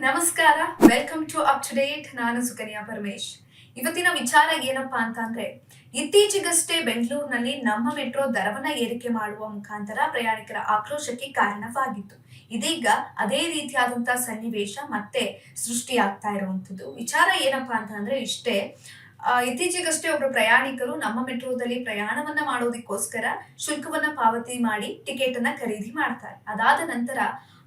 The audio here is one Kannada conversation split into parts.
ನಮಸ್ಕಾರ. Welcome to up to date ನಾನು ಸುಕನ್ಯಾ ಪರಮೇಶ್. ಇವತ್ತಿನ ವಿಚಾರ ಏನಪ್ಪಾ ಅಂತ ಅಂದ್ರೆ ಇತ್ತೀಚೆಗಷ್ಟೇ ಬೆಂಗಳೂರಿನಲ್ಲಿ ನಮ್ಮ ಮೆಟ್ರೋ ದರವನ್ನ ಏರಿಕೆ ಮಾಡುವ ಮುಖಾಂತರ ಪ್ರಯಾಣಿಕರ ಆಕ್ರೋಶಕ್ಕೆ ಕಾರಣವಾಗಿತ್ತು. ಇದೀಗ ಅದೇ ರೀತಿಯಾದಂತಹ ಸನ್ನಿವೇಶ ಮತ್ತೆ ಸೃಷ್ಟಿಯಾಗ್ತಾ ಇರುವಂತದ್ದು ವಿಚಾರ ಏನಪ್ಪಾ ಅಂತ ಅಂದ್ರೆ ಇಷ್ಟೇ ಇತ್ತೀಚೆಗಷ್ಟೇ ಒಬ್ಬರು ಪ್ರಯಾಣಿಕರು ನಮ್ಮ ಮೆಟ್ರೋದಲ್ಲಿ ಪ್ರಯಾಣವನ್ನ ಮಾಡೋದಕ್ಕೋಸ್ಕರ ಶುಲ್ಕವನ್ನ ಪಾವತಿ ಮಾಡಿ ಟಿಕೆಟ್ ಅನ್ನ ಖರೀದಿ ಮಾಡ್ತಾರೆ. ಅದಾದ ನಂತರ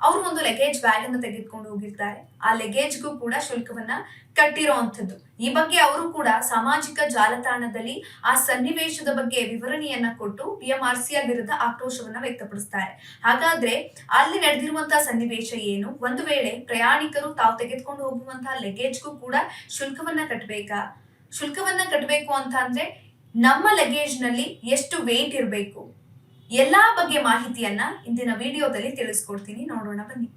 ಅವರು ಒಂದು ಲಗೇಜ್ ಬ್ಯಾಗ್ ಅನ್ನು ತೆಗೆದುಕೊಂಡು ಹೋಗಿರ್ತಾರೆ. ಆ ಲಗೇಜ್ಗೂ ಕೂಡ ಶುಲ್ಕವನ್ನ ಕಟ್ಟಿರುವಂತದ್ದು ಈ ಬಗ್ಗೆ ಅವರು ಕೂಡ ಸಾಮಾಜಿಕ ಜಾಲತಾಣದಲ್ಲಿ ಆ ಸನ್ನಿವೇಶದ ಬಗ್ಗೆ ವಿವರಣೆಯನ್ನ ಕೊಟ್ಟು ಪಿ ಎಂ ಆರ್ ಸಿ ವಿರುದ್ಧ ಆಕ್ರೋಶವನ್ನ ವ್ಯಕ್ತಪಡಿಸ್ತಾರೆ. ಹಾಗಾದ್ರೆ ಅಲ್ಲಿ ನಡೆದಿರುವಂತಹ ಸನ್ನಿವೇಶ ಏನು? ಒಂದು ವೇಳೆ ಪ್ರಯಾಣಿಕರು ತಾವು ತೆಗೆದುಕೊಂಡು ಹೋಗುವಂತಹ ಲಗೇಜ್ಗೂ ಕೂಡ ಶುಲ್ಕವನ್ನ ಕಟ್ಟಬೇಕಾ ಶುಲ್ಕವನ್ನ ಕಟ್ಟಬೇಕು ಅಂತ ಅಂದ್ರೆ ನಮ್ಮ ಲಗೇಜ್ನಲ್ಲಿ ಎಷ್ಟು ವೇಟ್ ಇರಬೇಕು? ಎಲ್ಲಾ ಬಗ್ಗೆ ಮಾಹಿತಿಯನ್ನ ಇಂದಿನ ವಿಡಿಯೋದಲ್ಲಿ ತಿಳಿಸ್ಕೊಡ್ತೀನಿ. ನೋಡೋಣ, ಬನ್ನಿ.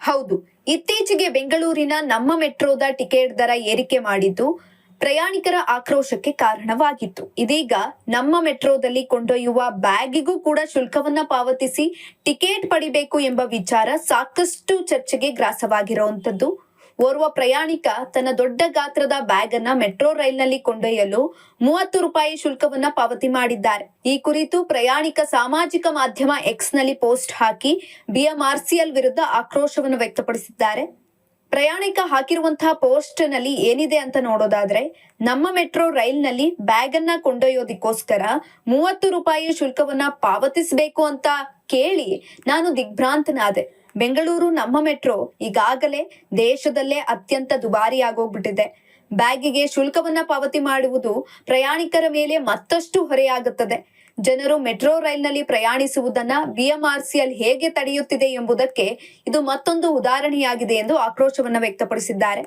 ಹೌದು. ಇತ್ತೀಚೆಗೆ ಬೆಂಗಳೂರಿನ ನಮ್ಮ ಮೆಟ್ರೋದ ಟಿಕೆಟ್ ದರ ಏರಿಕೆ ಮಾಡಿದ್ದು ಪ್ರಯಾಣಿಕರ ಆಕ್ರೋಶಕ್ಕೆ ಕಾರಣವಾಗಿತ್ತು. ಇದೀಗ ನಮ್ಮ ಮೆಟ್ರೋದಲ್ಲಿ ಕೊಂಡೊಯ್ಯುವ ಬ್ಯಾಗಿಗೂ ಕೂಡ ಶುಲ್ಕವನ್ನ ಪಾವತಿಸಿ ಟಿಕೆಟ್ ಪಡಿಬೇಕು ಎಂಬ ವಿಚಾರ ಸಾಕಷ್ಟು ಚರ್ಚೆಗೆ ಗ್ರಾಸವಾಗಿರುವಂತದ್ದು ಓರ್ವ ಪ್ರಯಾಣಿಕ ತನ್ನ ದೊಡ್ಡ ಗಾತ್ರದ ಬ್ಯಾಗ್ ಅನ್ನ ಮೆಟ್ರೋ ರೈಲ್ನಲ್ಲಿ ಕೊಂಡೊಯ್ಯಲು ಮೂವತ್ತು ರೂಪಾಯಿ ಶುಲ್ಕವನ್ನ ಪಾವತಿ ಮಾಡಿದ್ದಾರೆ. ಈ ಕುರಿತು ಪ್ರಯಾಣಿಕ ಸಾಮಾಜಿಕ ಮಾಧ್ಯಮ ಎಕ್ಸ್ನಲ್ಲಿ ಪೋಸ್ಟ್ ಹಾಕಿ ಬಿಎಂಆರ್ಸಿಎಲ್ ವಿರುದ್ಧ ಆಕ್ರೋಶವನ್ನು ವ್ಯಕ್ತಪಡಿಸಿದ್ದಾರೆ. ಪ್ರಯಾಣಿಕ ಹಾಕಿರುವಂತಹ ಪೋಸ್ಟ್ನಲ್ಲಿ ಏನಿದೆ ಅಂತ ನೋಡೋದಾದ್ರೆ, ನಮ್ಮ ಮೆಟ್ರೋ ರೈಲ್ನಲ್ಲಿ ಬ್ಯಾಗ್ ಅನ್ನ ಕೊಂಡೊಯ್ಯೋದಿಕ್ಕೋಸ್ಕರ ಮೂವತ್ತು ರೂಪಾಯಿ ಶುಲ್ಕವನ್ನ ಪಾವತಿಸಬೇಕು ಅಂತ ಕೇಳಿ ನಾನು ದಿಗ್ಭ್ರಾಂತನಾದೆ. ಬೆಂಗಳೂರು ನಮ್ಮ ಮೆಟ್ರೋ ಈಗಾಗಲೇ ದೇಶದಲ್ಲೇ ಅತ್ಯಂತ ದುಬಾರಿ ಆಗೋಗ್ಬಿಟ್ಟಿದೆ ಬ್ಯಾಗಿಗೆ ಶುಲ್ಕವನ್ನ ಪಾವತಿ ಮಾಡುವುದು ಪ್ರಯಾಣಿಕರ ಮೇಲೆ ಮತ್ತಷ್ಟು ಹೊರೆಯಾಗುತ್ತದೆ. ಜನರು ಮೆಟ್ರೋ ರೈಲ್ನಲ್ಲಿ ಪ್ರಯಾಣಿಸುವುದನ್ನ ಬಿಎಂಆರ್ಸಿಎಲ್ ಹೇಗೆ ತಡೆಯುತ್ತಿದೆ ಎಂಬುದಕ್ಕೆ ಇದು ಮತ್ತೊಂದು ಉದಾಹರಣೆಯಾಗಿದೆ ಎಂದು ಆಕ್ರೋಶವನ್ನ ವ್ಯಕ್ತಪಡಿಸಿದ್ದಾರೆ.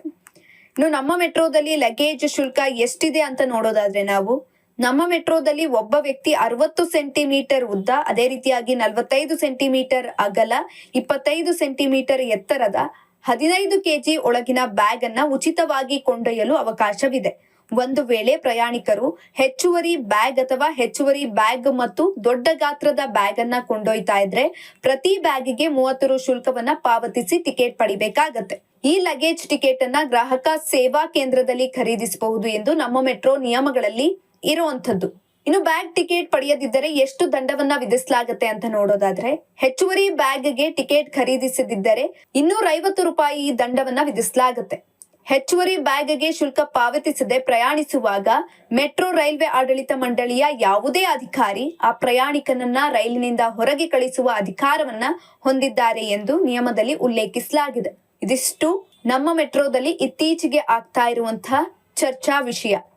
ಇನ್ನು ನಮ್ಮ ಮೆಟ್ರೋದಲ್ಲಿ ಲಗೇಜ್ ಶುಲ್ಕ ಎಷ್ಟಿದೆ ಅಂತ ನೋಡೋದಾದ್ರೆ ನಾವು ನಮ್ಮ ಮೆಟ್ರೋದಲ್ಲಿ ಒಬ್ಬ ವ್ಯಕ್ತಿ ಅರವತ್ತು ಸೆಂಟಿಮೀಟರ್ ಉದ್ದ, ಅದೇ ರೀತಿಯಾಗಿ ನಲವತ್ತೈದು ಸೆಂಟಿಮೀಟರ್ ಅಗಲ, ಇಪ್ಪತ್ತೈದು ಸೆಂಟಿಮೀಟರ್ ಎತ್ತರದ, ಹದಿನೈದು ಕೆಜಿ ಒಳಗಿನ ಬ್ಯಾಗ್ ಅನ್ನ ಉಚಿತವಾಗಿ ಕೊಂಡೊಯ್ಯಲು ಅವಕಾಶವಿದೆ. ಒಂದು ವೇಳೆ ಪ್ರಯಾಣಿಕರು ಹೆಚ್ಚುವರಿ ಬ್ಯಾಗ್ ಅಥವಾ ಹೆಚ್ಚುವರಿ ಬ್ಯಾಗ್ ಮತ್ತು ದೊಡ್ಡ ಗಾತ್ರದ ಬ್ಯಾಗ್ ಅನ್ನ ಕೊಂಡೊಯ್ತಾ ಇದ್ರೆ ಪ್ರತಿ ಬ್ಯಾಗಿಗೆ ಮೂವತ್ತು ರು ಶುಲ್ಕವನ್ನ ಪಾವತಿಸಿ ಟಿಕೆಟ್ ಪಡಿಬೇಕಾಗತ್ತೆ. ಈ ಲಗೇಜ್ ಟಿಕೆಟ್ ಅನ್ನ ಗ್ರಾಹಕ ಸೇವಾ ಕೇಂದ್ರದಲ್ಲಿ ಖರೀದಿಸಬಹುದು ಎಂದು ನಮ್ಮ ಮೆಟ್ರೋ ನಿಯಮಗಳಲ್ಲಿ ಇರುವಂತದ್ದು ಇನ್ನು ಬ್ಯಾಗ್ ಟಿಕೆಟ್ ಪಡೆಯದಿದ್ದರೆ ಎಷ್ಟು ದಂಡವನ್ನ ವಿಧಿಸಲಾಗುತ್ತೆ ಅಂತ ನೋಡೋದಾದ್ರೆ, ಹೆಚ್ಚುವರಿ ಬ್ಯಾಗ್ಗೆ ಟಿಕೆಟ್ ಖರೀದಿಸದಿದ್ದರೆ ಇನ್ನೂರ ಐವತ್ತು ರೂಪಾಯಿ ದಂಡವನ್ನ ವಿಧಿಸಲಾಗುತ್ತೆ. ಹೆಚ್ಚುವರಿ ಬ್ಯಾಗ್ಗೆ ಶುಲ್ಕ ಪಾವತಿಸದೆ ಪ್ರಯಾಣಿಸುವಾಗ ಮೆಟ್ರೋ ರೈಲ್ವೆ ಆಡಳಿತ ಮಂಡಳಿಯ ಯಾವುದೇ ಅಧಿಕಾರಿ ಆ ಪ್ರಯಾಣಿಕನನ್ನ ರೈಲಿನಿಂದ ಹೊರಗೆ ಕಳಿಸುವ ಅಧಿಕಾರವನ್ನ ಹೊಂದಿದ್ದಾರೆ ಎಂದು ನಿಯಮದಲ್ಲಿ ಉಲ್ಲೇಖಿಸಲಾಗಿದೆ. ಇದಿಷ್ಟು ನಮ್ಮ ಮೆಟ್ರೋದಲ್ಲಿ ಇತ್ತೀಚೆಗೆ ಆಗ್ತಾ ಇರುವಂತಹ ಚರ್ಚಾ ವಿಷಯ.